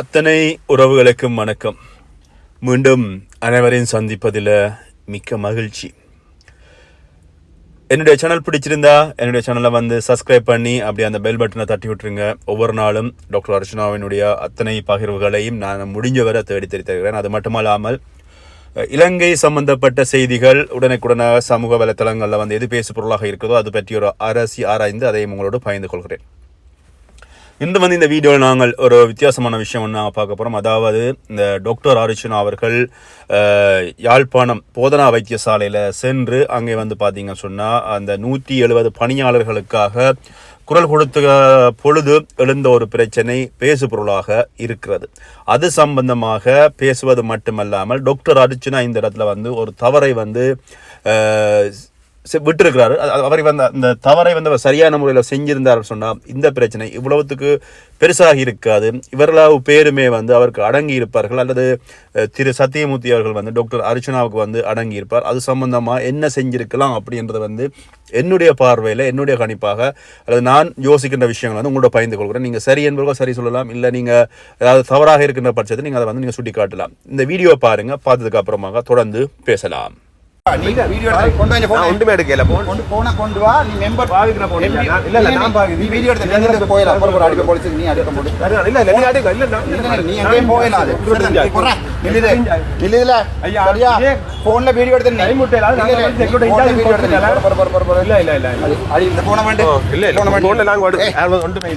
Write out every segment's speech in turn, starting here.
அத்தனை உறவுகளுக்கும் வணக்கம். மீண்டும் அனைவரையும் சந்திப்பதில் மிக்க மகிழ்ச்சி. என்னுடைய சேனல் பிடிச்சிருந்தா என்னுடைய சேனலை வந்து சப்ஸ்கிரைப் பண்ணி அப்படியே அந்த பெல் பட்டனை தட்டி விட்டுருங்க. ஒவ்வொரு நாளும் டாக்டர் அர்ச்சனாவினுடைய அத்தனை பகிர்வுகளையும் நான் முடிஞ்சவரை தேடி தேடி அது மட்டுமல்லாமல் இலங்கை சம்பந்தப்பட்ட செய்திகள் உடனுக்குடனாக சமூக வலைத்தளங்களில் வந்து எது பேசு பொருளாக இருக்கிறதோ அது பற்றி ஒரு அரசி ஆராய்ந்து அதையும் உங்களோடு பகிர்ந்து கொள்கிறேன். இந்த வந்து இந்த வீடியோவில் நாங்கள் ஒரு வித்தியாசமான விஷயம் ஒன்று நாங்கள் பார்க்க போகிறோம் அதாவது இந்த டாக்டர் ஆரிச்சுனா அவர்கள் யாழ்ப்பாணம் போதனா வைத்தியசாலையில் சென்று அங்கே வந்து பார்த்தீங்க சொன்னால் அந்த நூற்றி எழுபது பணியாளர்களுக்காக குரல் கொடுத்த பொழுது எழுந்த ஒரு பிரச்சனை பேசு பொருளாக இருக்கிறது. அது சம்பந்தமாக பேசுவது மட்டுமல்லாமல் டாக்டர் அர்ச்சனா இந்த இடத்துல வந்து ஒரு தவறை வந்து விட்டுருக்கிறாரு. அது- அது அவரை வந்து அந்த தவறை வந்து அவர் சரியான முறையில் செஞ்சிருந்தார் சொன்னால் இந்த பிரச்சனை இவ்வளவுத்துக்கு பெருசாக இருக்காது. இவர்களாவு பேருமே வந்து அவருக்கு அடங்கி இருப்பார்கள். அல்லது திரு சத்தியமூர்த்தி அவர்கள் வந்து டாக்டர் அர்ச்சனாவுக்கு வந்து அடங்கி இருப்பார். அது சம்பந்தமாக என்ன செஞ்சிருக்கலாம் அப்படின்றத வந்து என்னுடைய பார்வையில் என்னுடைய கணிப்பாக அல்லது நான் யோசிக்கின்ற விஷயங்கள் வந்து உங்களோட பயந்து கொள்கிறேன். நீங்கள் சரி என்பவர்கள் சரி சொல்லலாம். இல்லை நீங்கள் ஏதாவது தவறாக இருக்கின்ற பட்சத்தில் நீங்கள் அதை வந்து நீங்கள் சுட்டி காட்டலாம் இந்த வீடியோ பாருங்கள் பார்த்ததுக்கு அப்புறமாக தொடர்ந்து பேசலாம். ஒன்றுமே எடுக்கல போன் கொண்டு போனா கொண்டு வா. நீ மெம்பர் பாவிக்கிற இல்ல, இல்ல, நான் பாவி- நீ வீடியோ எடுத்து நீ வந்து போயிடலாம் அடிக்க போலீஸ் நீ அடிக்க போடு இல்ல இல்ல நீ எடுக்க இல்ல நான்- இல்ல, நீ எங்கேயும் போயிடலாம் அது. நீ நீ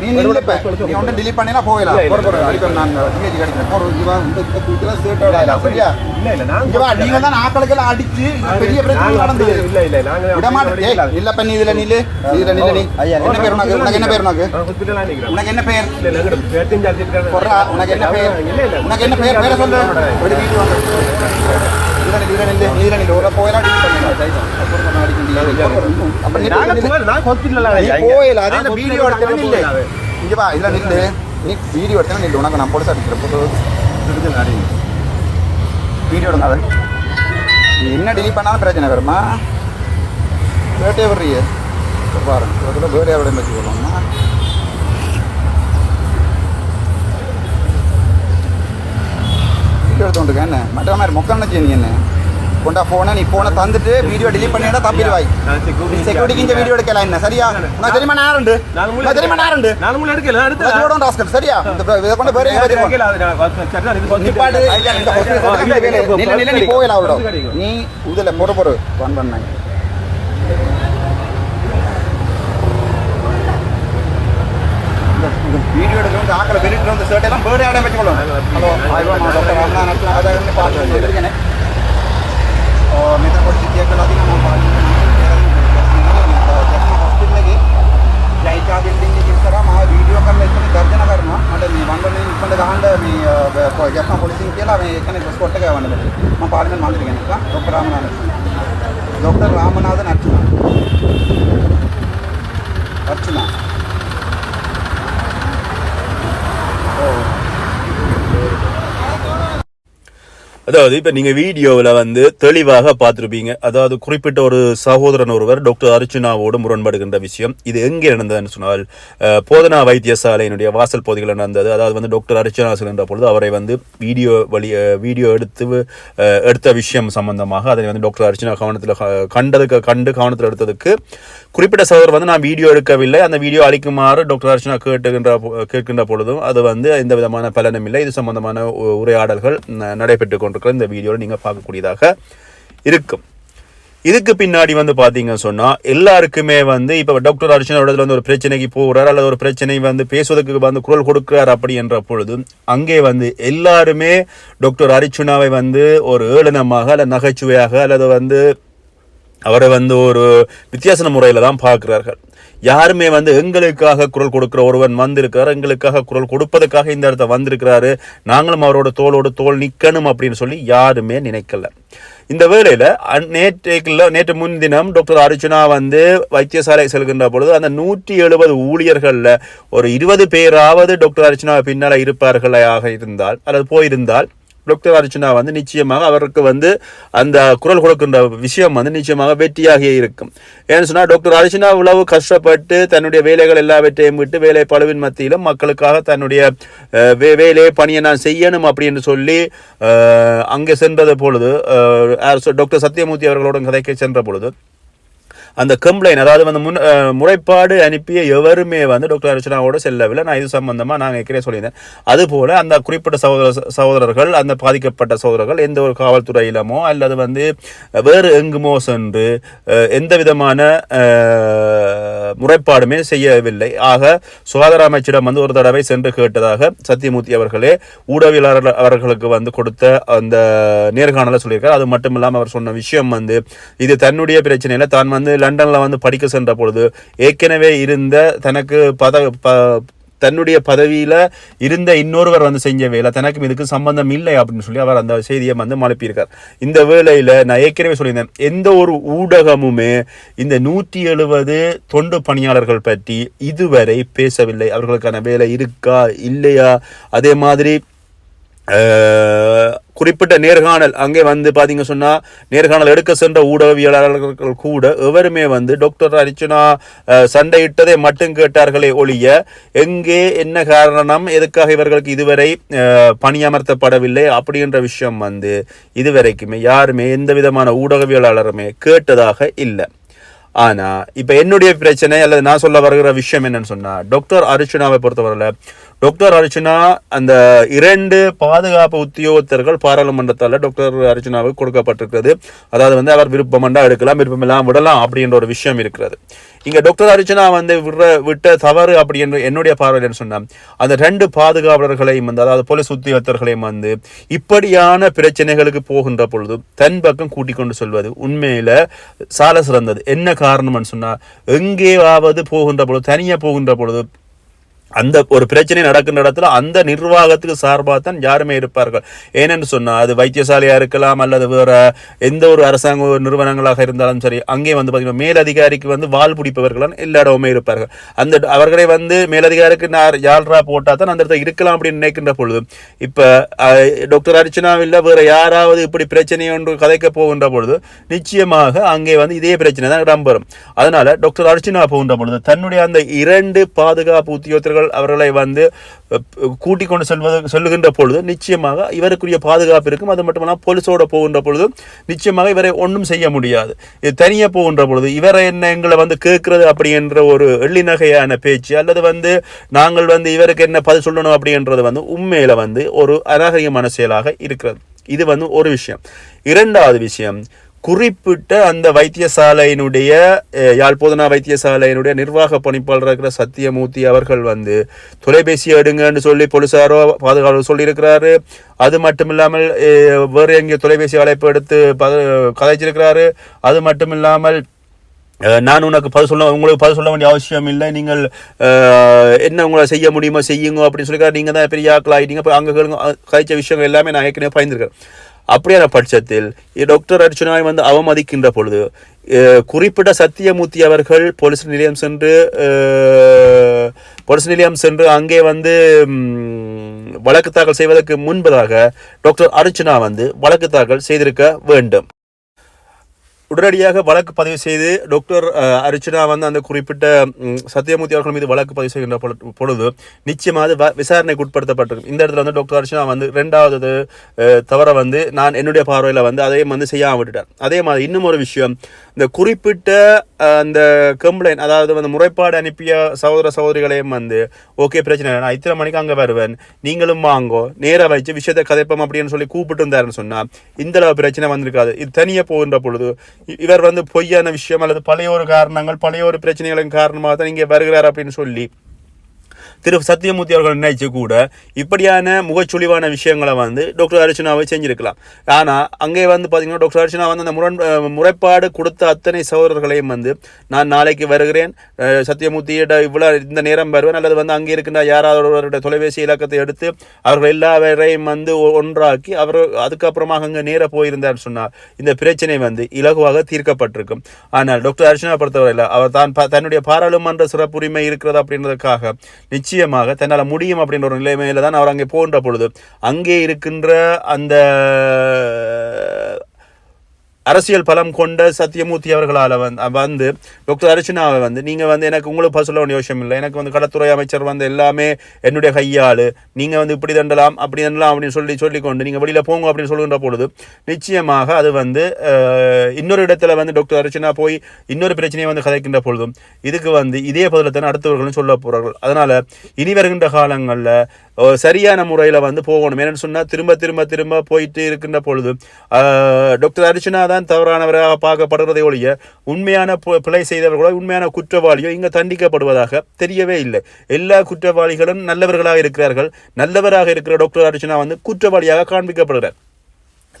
நீ நில்லு இப்ப. நீ ஒன்றும் delete பண்ணினா இல்ல நாங்க தான் ஆக்களுக்கெல்லாம் அடிச்சு பெரிய பிரச்சனை நடந்தது இல்ல இல்ல நாங்க விட மாட்டேன் ஏய், இல்ல பண்ணி இதுல நில்லு இதுல நில்லு நீ என்ன பேர் உனக்கு உனக்கு என்ன பேர் உனக்கு உனக்கு என்ன பேர் உனக்கு என்ன பேர் இல்ல இல்ல உனக்கு என்ன பேர் பேரை நான் ஹாஸ்பிடல்ல நீ போயில அதே வீடியோ நில்லு இங்க வா இதுல நில்லு. நீ வீடியோ நில்லு உனக்கு நான் போலீஸ் அடிக்கிறேன் போட்டு வீடியோ எடுங்க என்ன delete பண்ணாலும் பிரச்சனை வருமா? பேட்டே வர்றிய. பாருங்க பேட்டே விட வச்சுக்கலாமா வீடியோ எடுத்து என்ன மற்ற மாதிரி மொக்கன்னு நீ என்ன? கொண்டா ஃபோனை நீ ஃபோனை தந்துட்டு வீடியோ delete பண்ணிட்டா தப்பிடுவாய். நான் செக்யூரிட்டிக்கு இந்த வீடியோ எடுக்கலாம் என்ன? சரியா? உனக்கு தெரியுமா நேரம் உண்டு தெரியுமா நேரம் உண்டு நாலு மூணு எடுக்கல நான் எடுத்து இவ்வளோ ராஸ்கல்? சரியா? இந்த இதை கொண்டு நான் நில்லு, நில்லு, நீ போகல அவ்வளோ நீ இதுல பொறு பொறு பண்ணாங்க വേറെ ആടെ പറ്റിക്കോളൂ ഹലോ ഡോക്ടർ അന്നാണ് അതായത് പാട്ട് ഓ മിത്ര കൊടുത്തിട്ടേക്കുള്ള അധികം നമ്മൾ പാടുന്നത് ಜಪ್ನ ಪೊಲೀಸಿಂಗ್ ಕೇಳ ಅವ ಯಾಕಂದ್ರೆ ಹೊಸಕೊಟ್ಟೆಗೆ ಅವನಲ್ಲಿ ನಮ್ಮ ಪಾರ್ಲಿಮೆಂಟ್ ಮಾಡಿದ್ದೀನಿ ಡಾಕ್ಟರ್ ರಾಮನಾಥನ್ ಡಾಕ್ಟರ್ ರಾಮನಾಥನ್ ಅರ್ಚನಾ ಅರ್ಚನಾ ಓ அதாவது இப்போ நீங்கள் வீடியோவில் வந்து தெளிவாக பார்த்துருப்பீங்க. அதாவது குறிப்பிட்ட ஒரு சகோதரன் ஒருவர் டாக்டர் அர்ச்சுனாவோடு முரண்படுகின்ற விஷயம். இது எங்கே நடந்ததுன்னு சொன்னால் போதனா வைத்தியசாலையினுடைய வாசல் பகுதிகளில் நடந்தது. அதாவது வந்து டாக்டர் அர்ச்சனா செல்கின்ற பொழுது அவரை வந்து வீடியோ வழி வீடியோ எடுத்து எடுத்த விஷயம் சம்பந்தமாக அதை வந்து டாக்டர் அர்ச்சனா கவனத்தில் க- கண்டதுக்கு கண்டு கவனத்தில் எடுத்ததுக்கு குறிப்பிட்ட சகோதரர் வந்து நான் வீடியோ எடுக்கவில்லை. அந்த வீடியோ அளிக்குமாறு டாக்டர் அர்ச்சனா கேட்டுகின்ற கேட்கின்ற பொழுதும் அது வந்து எந்த விதமான பலனும் இல்லை. இது சம்பந்தமான உ- உரையாடல்கள் ந- கொண்டு கொண்டிருக்கிற இந்த வீடியோவில் நீங்கள் பார்க்கக்கூடியதாக இருக்கும். இதுக்கு பின்னாடி வந்து பார்த்தீங்கன்னு சொன்னால் எல்லாருக்குமே வந்து இப்போ டாக்டர் அர்ச்சனா இடத்துல வந்து ஒரு பிரச்சனைக்கு போகிறார் அல்லது ஒரு பிரச்சனை வந்து பேசுவதற்கு வந்து குரல் கொடுக்கிறார் அப்படி என்ற பொழுது அங்கே வந்து எல்லாருமே டாக்டர் அர்ச்சுனாவை வந்து ஒரு ஏளனமாக அல்ல நகைச்சுவையாக அல்லது வந்து அவரை வந்து ஒரு வித்தியாசன முறையில் தான் பார்க்கிறார்கள். யாருமே வந்து எங்களுக்காக குரல் கொடுக்கிற ஒருவன் வந்திருக்கிறார் எங்களுக்காக குரல் கொடுப்பதற்காக இந்த இடத்த வந்திருக்கிறாரு. நாங்களும் அவரோட தோளோடு தோல் நிற்கணும் அப்படின்னு சொல்லி யாருமே நினைக்கல. இந்த வேளையில் நேற்றைக்குள்ள நேற்று முன்தினம் டாக்டர் அர்ஜுனா வந்து வைத்தியசாலை செல்கின்ற பொழுது அந்த நூற்றி எழுபது ஊழியர்களில் ஒரு இருபது பேராவது டாக்டர் அர்ஜுனா பின்னால் இருப்பார்களாக இருந்தால் அல்லது போயிருந்தால் டாக்டர் அர்ச்சனா வந்து நிச்சயமாக அவருக்கு வந்து அந்த குரல் கொடுக்கின்ற விஷயம் வந்து நிச்சயமாக வெற்றியாக இருக்கும். ஏன்னு சொன்னா டாக்டர் அர்ச்சனா இவ்வளவு கஷ்டப்பட்டு தன்னுடைய வேலைகள் எல்லாவற்றையும் விட்டு வேலை பழுவின் மத்தியிலும் மக்களுக்காக தன்னுடைய அஹ், வே வேலையை பணியை நான் செய்யணும் அப்படின்னு சொல்லி அங்கே சென்றது பொழுது டாக்டர் சத்யமூர்த்தி அவர்களோட கதைக்கு சென்ற பொழுது அந்த கம்ப்ளைண்ட் அதாவது வந்து முன் முறைப்பாடு அனுப்பிய எவருமே வந்து டாக்டர் அர்ச்சனாவோட செல்லவில்லை. நான் இது சம்பந்தமாக நான் ஏற்கனவே சொல்லியிருந்தேன். அதுபோல் அந்த குறிப்பிட்ட சகோதர சகோதரர்கள் அந்த பாதிக்கப்பட்ட சகோதரர்கள் எந்த ஒரு காவல்துறையிலமோ அல்லது வந்து வேறு எங்குமோ சென்று எந்த விதமான முறைப்பாடுமே செய்யவில்லை. ஆக சுகாதார அமைச்சிடம் வந்து ஒரு தடவை சென்று கேட்டதாக சத்தியமூர்த்தி அவர்களே ஊடகவியலாளர் அவர்களுக்கு வந்து கொடுத்த அந்த நேர்காணல சொல்லியிருக்கார். அது மட்டும் இல்லாமல் அவர் சொன்ன விஷயம் வந்து இது தன்னுடைய பிரச்சனையில தான் வந்து லண்டனில் வந்து படிக்க சென்ற பொழுது ஏற்கனவே இருந்த தனக்கு பத ப- தன்னுடைய பதவியில் இருந்த இன்னொருவர் வந்து செஞ்ச வேலை தனக்கும் இதுக்கு சம்பந்தம் இல்லை அப்படின்னு சொல்லி அவர் அந்த செய்தியை வந்து மழுப்பியிருக்கார். இந்த வேலையில் நான் ஏற்கனவே சொல்லியிருந்தேன் எந்த ஒரு ஊடகமுமே இந்த நூற்றி எழுபது தொண்டு பணியாளர்கள் பற்றி இதுவரை பேசவில்லை. அவர்களுக்கான வேலை இருக்கா இல்லையா? அதே மாதிரி குறிப்பிட்ட நேர்காணல். அங்கே வந்து பார்த்தீங்க சொன்னால் நேர்காணல் எடுக்க சென்ற ஊடகவியலாளர்கள் கூட எவருமே வந்து டாக்டர் அர்ச்சனா சண்டையிட்டதை மட்டும் கேட்டார்களே ஒழிய எங்கே என்ன காரணம் எதுக்காக இவர்களுக்கு இதுவரை பணியமர்த்தப்படவில்லை அப்படின்ற விஷயம் வந்து இதுவரைக்குமே யாருமே எந்த விதமான ஊடகவியலாளருமே கேட்டதாக இல்லை. ஆனா இப்ப என்னுடைய பிரச்சனை அல்லது நான் சொல்ல வருகிற விஷயம் என்னன்னு சொன்னால் டாக்டர் அர்ச்சனாவை பொறுத்தவரையில டாக்டர் அர்ச்சனா அந்த இரண்டு பாதுகாப்பு உத்தியோகத்தர்கள் பாராளுமன்றத்தால் டாக்டர் அர்ச்சனாவுக்கு கொடுக்கப்பட்டிருக்கிறது. அதாவது வந்து அவர் விருப்பமண்டா எடுக்கலாம் விருப்பமில்லாம் விடலாம் அப்படின்ற ஒரு விஷயம் இருக்கிறது. இங்கே டாக்டர் அர்ச்சனா வந்து விடுற விட்ட தவறு அப்படி என்று என்னுடைய பார்வையில் சொன்னால் அந்த ரெண்டு பாதுகாவலர்களையும் வந்து அதாவது போலீஸ் உத்தியோகத்தர்களையும் வந்து இப்படியான பிரச்சனைகளுக்கு போகின்ற பொழுது தன் பக்கம் கூட்டிக் கொண்டு சொல்வது உண்மையில் சால சிறந்தது. என்ன காரணம்னு சொன்னால் எங்கேயாவது போகின்ற பொழுது தனியாக போகின்ற பொழுது அந்த ஒரு பிரச்சனை நடக்கின்ற இடத்துல அந்த நிர்வாகத்துக்கு சார்பாக தான் யாருமே இருப்பார்கள். ஏனென்று சொன்னால் அது வைத்தியசாலையாக இருக்கலாம் அல்லது வேறு எந்த ஒரு அரசாங்க நிறுவனங்களாக இருந்தாலும் சரி அங்கே வந்து பார்த்தீங்கன்னா மேலதிகாரிக்கு வந்து வால் பிடிப்பவர்கள் எல்லா இடமுமே இருப்பார்கள். அந்த அவர்களை வந்து மேலதிகாரிக்கு நான் யாழ்ரா போட்டால் தான் அந்த இடத்துல இருக்கலாம் அப்படின்னு நினைக்கின்ற பொழுது இப்போ டாக்டர் டாக்டர் இல்லை வேறு யாராவது இப்படி பிரச்சனை ஒன்று கதைக்க போகின்ற பொழுது நிச்சயமாக அங்கே வந்து இதே பிரச்சனை தான் இடம்பெறும். அதனால் டாக்டர் அர்ச்சனா போகின்ற பொழுது தன்னுடைய அந்த இரண்டு பாதுகாப்பு உத்தியோகத்தர்கள் அவர்களை வந்து அஹ், கூட்டிக் கொண்டு செல்வது சொல்லுகின்ற பொழுது நிச்சயமாக இவருக்குரிய பாதுகாப்பு இருக்கும். அது மட்டுமல்லாமல் போலீஸோட போகின்ற பொழுது நிச்சயமாக இவரை ஒன்றும் செய்ய முடியாது. இது தனியாக போகின்ற பொழுது இவரை என்ன எங்களை வந்து கேட்கறது அப்படி என்ற ஒரு எள்ளிநகையான பேச்சு அல்லது வந்து நாங்கள் வந்து இவருக்கு என்ன பதில் சொல்லணும் அப்படின்றது வந்து உண்மையில் வந்து ஒரு அநாகரிகமான செயலாக இருக்கிறது. இது வந்து ஒரு விஷயம். இரண்டாவது விஷயம் குறிப்பிட்ட அந்த வைத்தியசாலையினுடைய அஹ், வைத்தியசாலையினுடைய நிர்வாக பணிப்பாளர் இருக்கிற சத்தியமூர்த்தி அவர்கள் வந்து தொலைபேசி எடுங்கன்னு சொல்லி போலீஸாரோ பாதுகாப்பு சொல்லியிருக்கிறாரு. அது மட்டும் இல்லாமல் வேறு எங்கேயோ தொலைபேசி அழைப்பு எடுத்து பத- கதைச்சிருக்கிறாரு. அது மட்டும் இல்லாமல் நான் உனக்கு பதில் சொல்ல உங்களுக்கு பதில் சொல்ல வேண்டிய அவசியம் இல்லை. நீங்கள் என்ன உங்களை செய்ய முடியுமோ செய்யுங்க அப்படின்னு சொல்லி நீங்கள் தான் பெரிய ஆக்கள் ஆகிட்டீங்க அங்கே கேளுங்க கதைச்ச விஷயங்கள் எல்லாமே நான் ஏற்கனவே பயந்துருக்கேன் அப்படியான பட்சத்தில் டாக்டர் அர்ச்சனாவை வந்து அவமதிக்கின்ற பொழுது குறிப்பிட்ட சத்தியமூர்த்தி அவர்கள் போலீஸ் நிலையம் சென்று போலீஸ் நிலையம் சென்று அங்கே வந்து வழக்கு தாக்கல் செய்வதற்கு முன்பதாக டாக்டர் அர்ச்சனா வந்து வழக்கு தாக்கல் செய்திருக்க வேண்டும். உடனடியாக வழக்கு பதிவு செய்து டாக்டர் அர்ச்சனா வந்து அந்த குறிப்பிட்ட சத்யமூர்த்தி சத்தியமூர்த்தி அவர்கள் மீது வழக்கு பதிவு செய்கின்ற பொழுது நிச்சயமாக அது வ- விசாரணைக்கு உட்படுத்தப்பட்டிருக்கும் இந்த இடத்துல வந்து டாக்டர் அர்ச்சனா வந்து ரெண்டாவது தவற வந்து நான் என்னுடைய பார்வையில் வந்து அதையும் வந்து செய்யாம விட்டுட்டார். அதே மாதிரி இன்னும் ஒரு விஷயம். இந்த குறிப்பிட்ட அந்த கம்ப்ளைண்ட் அதாவது வந்து முறைப்பாடு அனுப்பிய சகோதர சகோதரிகளையும் வந்து ஓகே பிரச்சனை நான் இத்தனை மணிக்கு அங்கே வருவேன். நீங்களும் வாங்கோ. நேராக வச்சு விஷயத்தை கதைப்போம் அப்படின்னு சொல்லி கூப்பிட்டு இருந்தாருன்னு சொன்னால் இந்த அளவு பிரச்சனை வந்திருக்காது. இது தனியாக போகின்ற பொழுது இவர் வந்து பொய்யான விஷயம் அல்லது பழைய ஒரு காரணங்கள் பழைய ஒரு பிரச்சனைகளின் காரணமாக தான் இங்கே வருகிறார் அப்படின்னு சொல்லி திரு சத்தியமூர்த்தி அவர்கள் நினைச்சு கூட இப்படியான முகச்சுழிவான விஷயங்களை வந்து டாக்டர் அர்ச்சனாவை செஞ்சிருக்கலாம். ஆனால் அங்கே வந்து பார்த்தீங்கன்னா டாக்டர் அர்ச்சனா வந்து அந்த முரண் முறைப்பாடு கொடுத்த அத்தனை சகோதரர்களையும் வந்து நான் நாளைக்கு வருகிறேன். அஹ் சத்தியமூர்த்தியிட இவ்வளோ இந்த நேரம் வருவேன். அல்லது வந்து அங்கே இருக்கின்ற யாராவது ஒருவருடைய தொலைபேசி இலக்கத்தை எடுத்து அவர்கள் எல்லாவரையும் வந்து ஒன்றாக்கி அவர் அதுக்கப்புறமாக அங்கே நேர போயிருந்தார் சொன்னார் இந்த பிரச்சனை வந்து இலகுவாக தீர்க்கப்பட்டிருக்கும். ஆனால் டாக்டர் அர்ச்சனா பொறுத்தவரையில் அவர் தான் தன்னுடைய பாராளுமன்ற சிறப்புரிமை இருக்கிறது அப்படின்றதுக்காக நிச்சயம் நிச்சயமாக தன்னால் முடியும் அப்படின்ற ஒரு நிலைமையில தான் அவர் அங்கே போன்ற பொழுது அங்கே இருக்கின்ற அந்த அரசியல் பலம் கொண்ட சத்தியமூர்த்தி அவர்களால் வந்து வந்து டாக்டர் அர்ச்சனாவை வந்து நீங்கள் வந்து எனக்கு உங்களுக்கு பதில் சொல்ல வேண்டிய விஷயம் இல்லை. எனக்கு வந்து கடத்துறை அமைச்சர் வந்து எல்லாமே என்னுடைய கையாள். நீங்கள் வந்து இப்படி தண்டலாம் அப்படி தண்டலாம் அப்படின்னு சொல்லி சொல்லிக்கொண்டு நீங்கள் வெளியில் போங்க அப்படின்னு சொல்லுகின்ற பொழுது நிச்சயமாக அது வந்து இன்னொரு இடத்துல வந்து டாக்டர் அர்ச்சனா போய் இன்னொரு பிரச்சனையை வந்து கதைக்கின்ற பொழுதும் இதுக்கு வந்து இதே பதில் தான் அடுத்தவர்களும் சொல்ல போகிறார்கள் அதனால் இனி வருகின்ற காலங்களில் சரியான முறையில் வந்து போகணும். ஏன்னு சொன்னால் திரும்ப திரும்ப திரும்ப போயிட்டு இருக்கின்ற பொழுது டாக்டர் அர்ச்சனா தான் தவறானவராக பார்க்கப்படுறதை ஒழிய உண்மையான பு- பிழை செய்தவர்களோ உண்மையான குற்றவாளியோ இங்கே தண்டிக்கப்படுவதாக தெரியவே இல்லை. எல்லா குற்றவாளிகளும் நல்லவர்களாக இருக்கிறார்கள். நல்லவராக இருக்கிற டாக்டர் அர்ச்சனா வந்து குற்றவாளியாக காண்பிக்கப்படுகிறார்.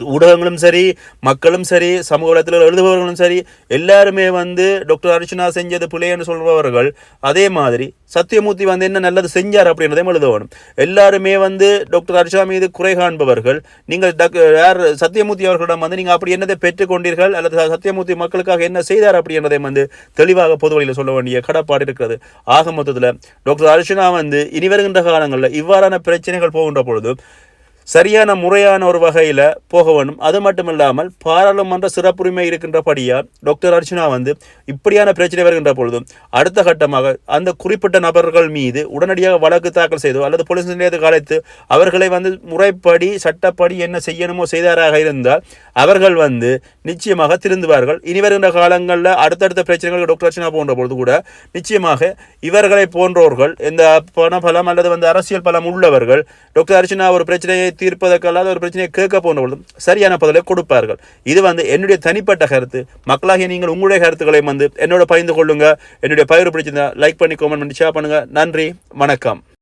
ஊடகங்களும் சரி மக்களும் சரி சமூக வளத்தில் எழுதுபவர்களும் சரி எல்லாருமே வந்து டாக்டர் அர்ச்சனா செஞ்சது பிள்ளைன்னு சொல்பவர்கள். அதே மாதிரி சத்தியமூர்த்தி வந்து என்ன நல்லது செஞ்சார் அப்படின்றதையும் எழுதணும். எல்லாருமே வந்து டாக்டர் அர்ச்சனா மீது குறை காண்பவர்கள். நீங்கள் டாக்- யார் சத்தியமூர்த்தி அவர்களிடம் வந்து நீங்கள் அப்படி என்னதை பெற்றுக்கொண்டீர்கள் அல்லது சத்தியமூர்த்தி மக்களுக்காக என்ன செய்தார் அப்படின்றதையும் வந்து தெளிவாக பொது வழியில் சொல்ல வேண்டிய கடப்பாடு இருக்கிறது. ஆக மொத்தத்தில் டாக்டர் அர்ச்சனா வந்து இனி வருகின்ற காலங்களில் இவ்வாறான பிரச்சனைகள் போகின்ற பொழுது சரியான முறையான ஒரு வகையில் போக வேண்டும். அது மட்டும் இல்லாமல் பாராளுமன்ற சிறப்புரிமை இருக்கின்றபடியால் டாக்டர் அர்ச்சனா வந்து இப்படியான பிரச்சனை வருகின்ற பொழுதும் அடுத்த கட்டமாக அந்த குறிப்பிட்ட நபர்கள் மீது உடனடியாக வழக்கு தாக்கல் செய்தோ அல்லது போலீஸ் நிலையத்துக்கு அழைத்து அவர்களை வந்து முறைப்படி சட்டப்படி என்ன செய்யணுமோ செய்தாராக இருந்தால் அவர்கள் வந்து நிச்சயமாக திருந்துவார்கள். இனி வருகின்ற காலங்களில் அடுத்தடுத்த பிரச்சனைகள் டாக்டர் அர்ச்சனா போன்ற பொழுது கூட நிச்சயமாக இவர்களை போன்றோர்கள் இந்த பண பலம் அல்லது வந்து அரசியல் பலம் உள்ளவர்கள் டாக்டர் அர்ச்சனா ஒரு பிரச்சனையை தீர்ப்பதற்கல்லாத ஒரு பிரச்சனையை கேட்க போன்ற பொழுதும் சரியான பதிலை கொடுப்பார்கள். இது வந்து என்னுடைய தனிப்பட்ட கருத்து. மக்களாகிய நீங்கள் உங்களுடைய கருத்துக்களையும் வந்து என்னோட பகிர்ந்து கொள்ளுங்க. என்னுடைய பயிர் பிடிச்சிருந்தா லைக் பண்ணி கமெண்ட் பண்ணி ஷேர் பண்ணுங்க. நன்றி. வணக்கம்.